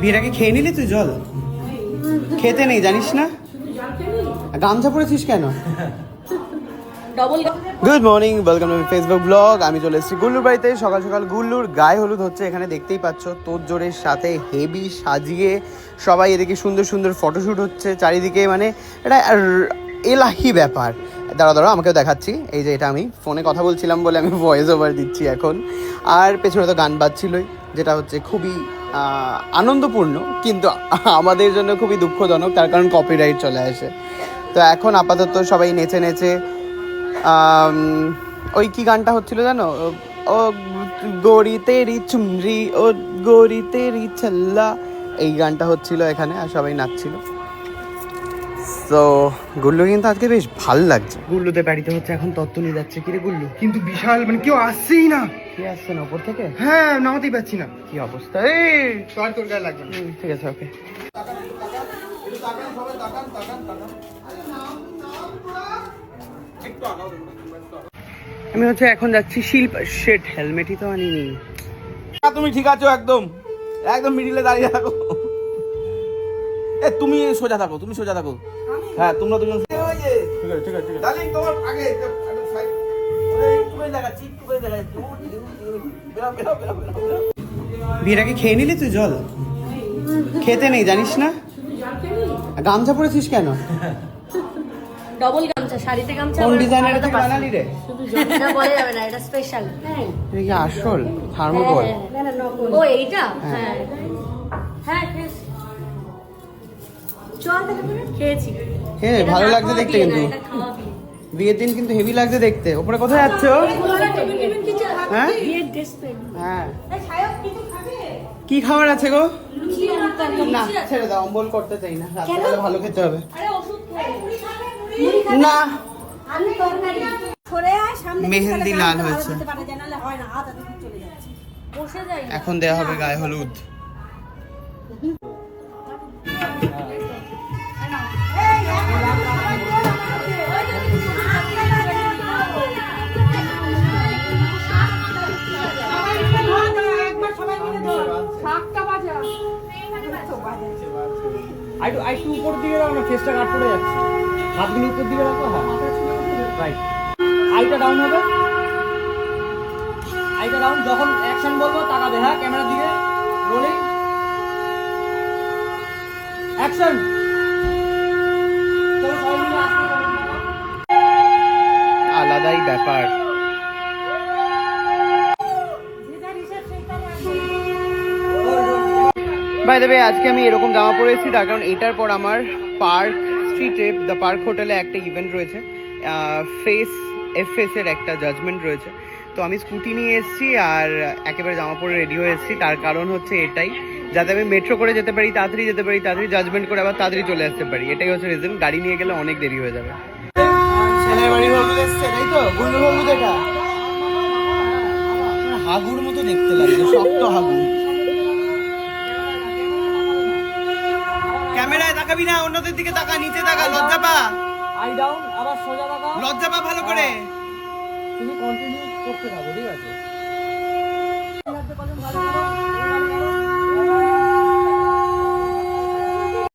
বিয়েটাকে খেয়ে নিলি তুই, জল? খেতে নেই, জানিস না? গামছা পরেছিস কেন? Good morning welcome to Facebook blog আমি চলে এসেছি গুল্লুর বাড়িতে। সকাল সকাল গুল্লুর গায়ে হলুদ হচ্ছে, এখানে দেখতেই পাচ্ছ, তোর জোরের সাথে হেভি সাজিয়ে সবাই এদিকে সুন্দর সুন্দর ফটোশ্যুট হচ্ছে, চারিদিকে মানে এটা এলাহি ব্যাপার। দাঁড়া দাঁড়া আমাকেও দেখাচ্ছি। এই যে এটা আমি ফোনে কথা বলছিলাম বলে আমি ভয়েস ওভার দিচ্ছি এখন। আর পেছনে তো গান বাজছিলই, যেটা হচ্ছে খুবই আনন্দপূর্ণ, কিন্তু আমাদের জন্য খুবই দুঃখজনক, তার কারণ কপিরাইট চলে আসে। তো এখন আপাতত সবাই নেচে নেচে ওই কি গানটা হচ্ছিল জানো? ও- গড়ি তেরি চুমরি, ও, গড়ি তেরি ছল্লা, এই গানটা হচ্ছিল এখানে, আর সবাই নাচছিল। তো গুল্লু কিন্তু আজকে বেশ ভালো লাগছে। গুল্লুদের বাড়িতে হচ্ছে এখন তত্ত্ব নিয়ে যাচ্ছে। কিরে গুল্লু? কিন্তু বিশাল মানে কেউ আসছেই না। কি আসছে না? ওপর থেকে? হ্যাঁ নামাতেই পারছি না। কি অবস্থা? এই! তো তোর গায়ে লাগবে হুম, ঠিক আছে ওকে। আমি হচ্ছে এখন যাচ্ছি শিল্প শেট হেলমেটই তো আনিনি। তুমি ঠিক আছো একদম। একদম মিডিলে দাঁড়িয়ে থাকো। এ তুমি সোজা থাকো তুমি সোজা থাকো। হ্যাঁ তোমরা দুজন ঠিক আছে ঠিক আছে ঠিক আছে। তোমার আগে খেয়ে নিলি তুই জল? খেতে নেই জানিস না? গামছা পরেছিস কেন? ডবল গামছা শাড়িতে গামছা কোন ডিজাইনের আলাদা বানালি রে? এটা বলা যাবে না এটা স্পেশাল এটা কি আসল? থার্মোকল ও এইটা? হ্যাঁ। হ্যাঁ খেয়েছি। হ্যাঁ ভালো লাগছে দেখতে কিন্তু। বিয়ের দিন কিন্তু হেভি লাগছে দেখতে। ওপরে কোথায় যাচ্ছ? হ্যাঁ? pant। হ্যাঁ। কি খাবার আছে গো? না ছেড়ে দাও অম্বল করতে চাই না। রাত্রে ভালো খেতে হবে। না। মেহেন্দি লাল হয়েছে। এখন দেয়া হবে গায়ে হলুদ। আইটু আইটু উপর দিকে রাখো না ফেসটা কাট পড়ে যাচ্ছে। হাতগুলো উপর দিকে রাখো হ্যাঁ। রাইট আইটা ডাউন হবে। আইটা ডাউন যখন অ্যাকশন বলব, তাকাবে হ্যাঁ ক্যামেরার দিকে। রোলিং অ্যাকশন চলো সবাই মিলে আসতে আলাদাই ব্যাপার বাই দ্য আজকে আমি এরকম জামা পরেছি তার কারণ এটার পর আমার পার্ক স্ট্রিটে দ্য পার্ক হোটেলে একটা ইভেন্ট রয়েছে। ফেস এফ এর একটা জাজমেন্ট রয়েছে। তো আমি স্কুটি নিয়ে এসেছি আর একেবারে জামা পরে রেডি হয়ে এসেছি। তার কারণ হচ্ছে এটাই, যাতে আমি মেট্রো করে যেতে পারি, তাড়াতাড়ি যেতে পারি, তাড়াতাড়ি জাজমেন্ট করে আবার তাড়াতাড়ি চলে আসতে পারি। এটাই হচ্ছে রিজন গাড়ি নিয়ে গেলে অনেক দেরি হয়ে যাবে। হাগুর মতো দেখতে লাগছে শক্ত হাগু তাকাবি না অন্যদের দিকে তাকা নিচে তাকা লজ্জা পা। আই ডাউন আবার সোজা তাকা। লজ্জা পা ভালো করে। তুমি কন্টিনিউ করতে থাকো ঠিক আছে?